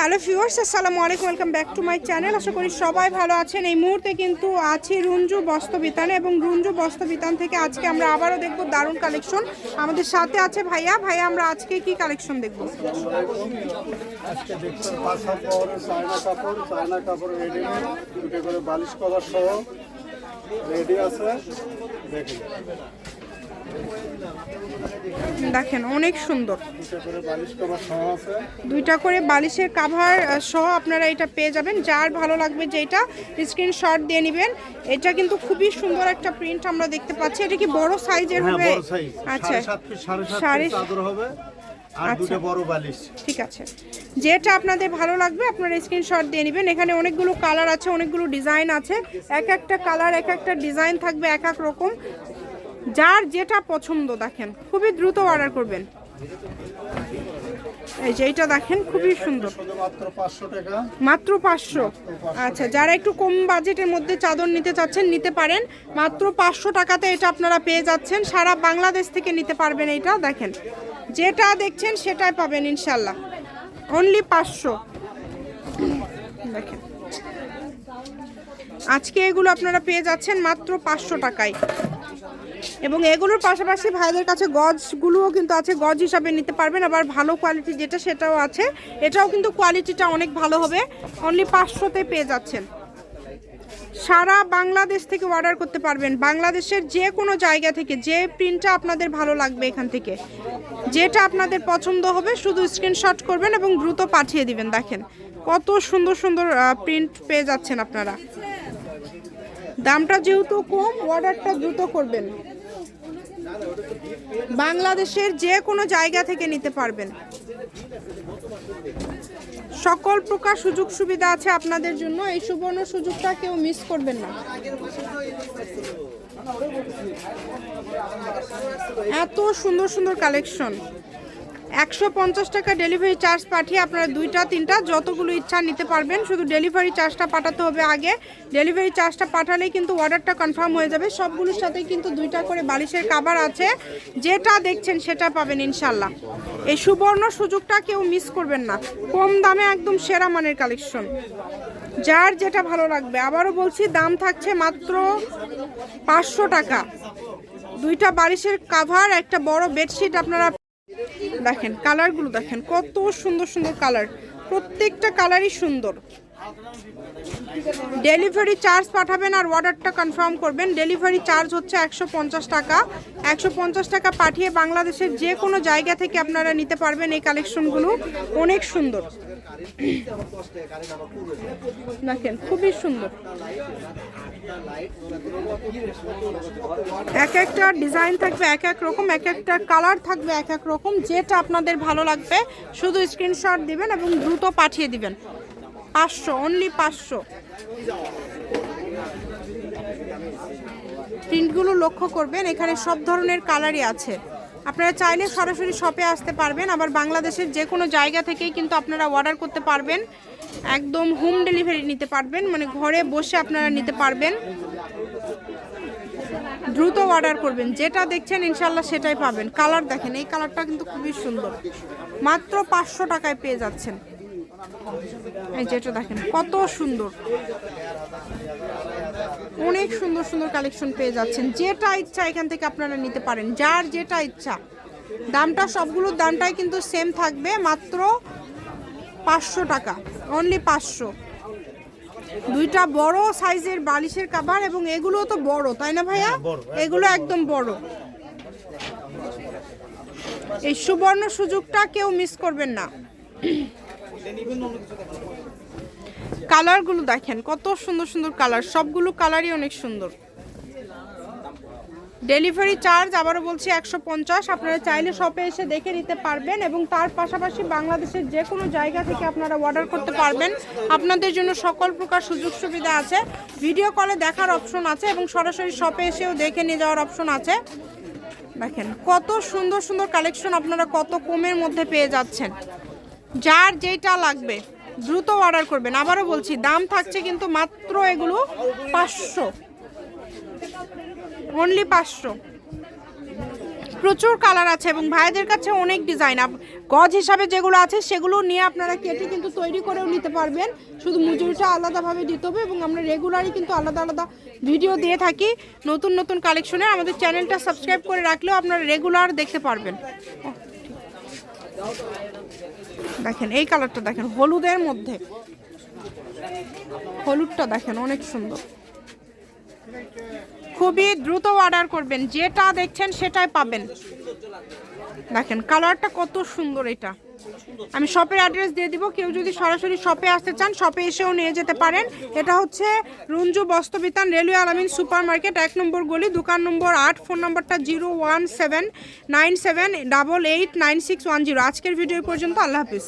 Hello viewers, আসসালামু আলাইকুম, welcome back to my channel. আশা করি সবাই ভালো আছেন। এই মুহূর্তে কিন্তু আছি রুঞ্জু বস্ত্র বস্ত্রবিতানে এবং রুঞ্জু বস্ত্রবিতান থেকে আজকে আমরা আবারও দেখব দারুণ কালেকশন। আমাদের সাথে আছে ভাইয়া। ভাইয়া, আমরা আজকে কি কালেকশন দেখব? বালিশ কভার সহ রেডি আছে। দেখুন। দেখেন অনেক সুন্দর। দুইটা করে বালিশের কাভার সহ আপনারা এটা পেয়ে যাবেন। যার ভালো লাগবে যেটা স্ক্রিনশট দিয়ে নেবেন। এটা কিন্তু খুবই সুন্দর একটা প্রিন্ট আমরা দেখতে পাচ্ছি। এটা কি বড় সাইজের হ্যাঁ হবে? আচ্ছা। সাড়ে হবে। আর আচ্ছা। ঠিক আছে। যেটা আপনাদের ভালো লাগবে আপনারা স্ক্রিনশট দিয়ে নেবেন। এখানে অনেকগুলো কালার আছে অনেকগুলো ডিজাইন আছে। এক একটা কালার এক একটা ডিজাইন থাকবে এক এক রকম। যার যেটা পছন্দ দেখেন, খুবই দ্রুত অর্ডার করবেন। এই যে এইটা দেখেন, খুবই সুন্দর। মাত্র পাঁচশো। আচ্ছা যারা একটু কম বাজেটের মধ্যে চাদর নিতে চাচ্ছেন, নিতে পারেন। মাত্র পাঁচশো টাকাতে এটা আপনারা পেয়ে যাচ্ছেন। সারা বাংলাদেশ থেকে নিতে পারবেন এটা দেখেন। যেটা দেখছেন, সেটাই পাবেন, ইনশাল্লাহ। অনলি পাঁচশো। দেখেন। আজকে এগুলো আপনারা পেয়ে যাচ্ছেন মাত্র পাঁচশো টাকায়। এবং এগুলোর পাশাপাশি ভাইদের কাছে গজগুলোও কিন্তু আছে, গজ হিসাবে নিতে পারবেন। আবার ভালো কোয়ালিটি যেটা সেটাও আছে। এটাও কিন্তু কোয়ালিটিটা অনেক ভালো হবে। অনলি পাঁচশোতে পেয়ে যাচ্ছেন। সারা বাংলাদেশ থেকে অর্ডার করতে পারবেন। বাংলাদেশের যে কোনো জায়গা থেকে, যে প্রিন্টটা আপনাদের ভালো লাগবে এখান থেকে। যেটা আপনাদের পছন্দ হবে, শুধু স্ক্রিনশট করবেন এবং দ্রুত পাঠিয়ে দিবেন। দেখেন, কত সুন্দর সুন্দর প্রিন্ট পেয়ে যাচ্ছেন আপনারা। দামটা যেহেতু কম অর্ডারটা দ্রুত করবেন। বাংলাদেশের যে কোনো জায়গা থেকে নিতে পারবেন। সকল প্রকার সুযোগ সুবিধা আছে আপনাদের জন্য। এই সুবর্ণ সুযোগটা কেউ মিস করবেন না। এত সুন্দর সুন্দর কালেকশন একশো পঞ্চাশ টাকা ডেলিভারি চার্জ পাঠিয়ে আপনারা দুইটা, তিনটা, যতগুলো ইচ্ছা নিতে পারবেন, শুধু ডেলিভারি চার্জটা পাঠাতে হবে আগে। ডেলিভারি চার্জটা পাঠালেই কিন্তু অর্ডারটা কনফার্ম হয়ে যাবে। সবগুলোর সাথেই কিন্তু দুইটা করে বালিশের কাবার আছে। যেটা দেখছেন সেটা পাবেন ইনশাল্লাহ এই সুবর্ণ সুযোগটা কেউ মিস করবেন না। কম দামে একদম সেরা মানের কালেকশন যার যেটা ভালো লাগবে। আবারও বলছি, দাম থাকছে মাত্র পাঁচশো টাকা। দুইটা বালিশের কাভার একটা বড় বেডশিট আপনারা দেখেন, কালারগুলো দেখেন, কত সুন্দর সুন্দর কালার। প্রত্যেকটা কালারই সুন্দর। ডেলিভারি চার্জ পাঠাবেন আর অর্ডারটা কনফার্ম করবেন। ডেলিভারি চার্জ হচ্ছে একশো পঞ্চাশ টাকা। একশো পঞ্চাশ টাকা পাঠিয়ে বাংলাদেশের যে কোনো জায়গা থেকে আপনারা নিতে পারবেন এই কালেকশনগুলো অনেক সুন্দর। দেখেন, খুবই সুন্দর। এক একটা ডিজাইন থাকবে, এক এক রকম, এক একটা কালার থাকবে, এক এক রকম, যেটা আপনাদের ভালো লাগবে। শুধু স্ক্রিনশট দিবেন এবং দ্রুত পাঠিয়ে দিবেন। পাঁচশো অনলি পাঁচশো। প্রিন্টগুলো লক্ষ্য করবেন, এখানে সব ধরনের কালারই আছে। আপনারা চাইলে সরাসরি শপে আসতে পারবেন, আবার বাংলাদেশের যে কোনো জায়গা থেকেই কিন্তু আপনারা অর্ডার করতে পারবেন। একদম হোম ডেলিভারি নিতে পারবেন মানে ঘরে বসে আপনারা নিতে পারবেন। দ্রুত অর্ডার করবেন, যেটা দেখছেন ইনশাল্লাহ সেটাই পাবেন। কালার দেখেন, এই কালারটা কিন্তু খুবই সুন্দর। মাত্র পাঁচশো টাকায় পেয়ে যাচ্ছেন। এই যেটা দেখেন কত সুন্দর। অনেক সুন্দর সুন্দর কালেকশন পেয়ে যাচ্ছেন। যেটা ইচ্ছা এখান থেকে আপনারা নিতে পারেন। যার যেটা ইচ্ছা। দামটা সবগুলোর দামটাই কিন্তু সেম থাকবে মাত্র পাঁচশো টাকা। অনলি পাঁচশো। দুইটা বড় সাইজের বালিশের কাবার এবং এগুলো তো বড় তাই না ভাইয়া? এগুলো একদম বড়। এই সুবর্ণ সুযোগটা কেউ মিস করবেন না। কালারগুলো দেখেন, কত সুন্দর সুন্দর কালার, সবগুলো কালারই অনেক সুন্দর। ডেলিভারি চার্জ আবারও বলছি একশো পঞ্চাশ, আপনারা চাইলে শপে এসে দেখে নিতে পারবেন এবং তার পাশাপাশি বাংলাদেশের যে কোনো জায়গা থেকে আপনারা অর্ডার করতে পারবেন। আপনাদের জন্য সকল প্রকার সুযোগ সুবিধা আছে। ভিডিও কলে দেখার অপশন আছে এবং সরাসরি শপে এসেও দেখে নিয়ে যাওয়ার অপশন আছে। দেখেন, কত সুন্দর সুন্দর কালেকশন আপনারা কত কমের মধ্যে পেয়ে যাচ্ছেন। যার যেটা লাগবে, দ্রুত অর্ডার করবেন। আবারও বলছি, দাম থাকছে কিন্তু মাত্র এগুলো পাঁচশো। অনলি পাঁচশো। প্রচুর কালার আছে এবং ভাইদের কাছে অনেক ডিজাইন গজ হিসাবে যেগুলো আছে, সেগুলো নিয়ে আপনারা কেটে কিন্তু তৈরি করেও নিতে পারবেন। শুধু মজুরিটা আলাদাভাবে দিতে হবে এবং আমরা রেগুলারই কিন্তু আলাদা আলাদা ভিডিও দিয়ে থাকি। নতুন নতুন কালেকশনে আমাদের চ্যানেলটা সাবস্ক্রাইব করে রাখলেও আপনারা রেগুলার দেখতে পারবেন। দেখেন, এই কালারটা দেখেন, হলুদের মধ্যে। হলুদটা দেখেন, অনেক সুন্দর। খুবই দ্রুত অর্ডার করবেন, যেটা দেখছেন সেটাই পাবেন। দেখেন, কালারটা কত সুন্দর এটা। আমি শপের অ্যাড্রেস দিয়ে দিব। কেউ যদি সরাসরি শপে আসতে চান শপে এসেও নিয়ে যেতে পারেন। এটা হচ্ছে Ranju Bastrabitan railway Alamin super market এক নম্বর গলি, দোকান নম্বর আট, ফোন নম্বরটা zero one seven nine seven double eight nine six one zero আজকের ভিডিও পর্যন্ত, আল্লাহ হাফিজ।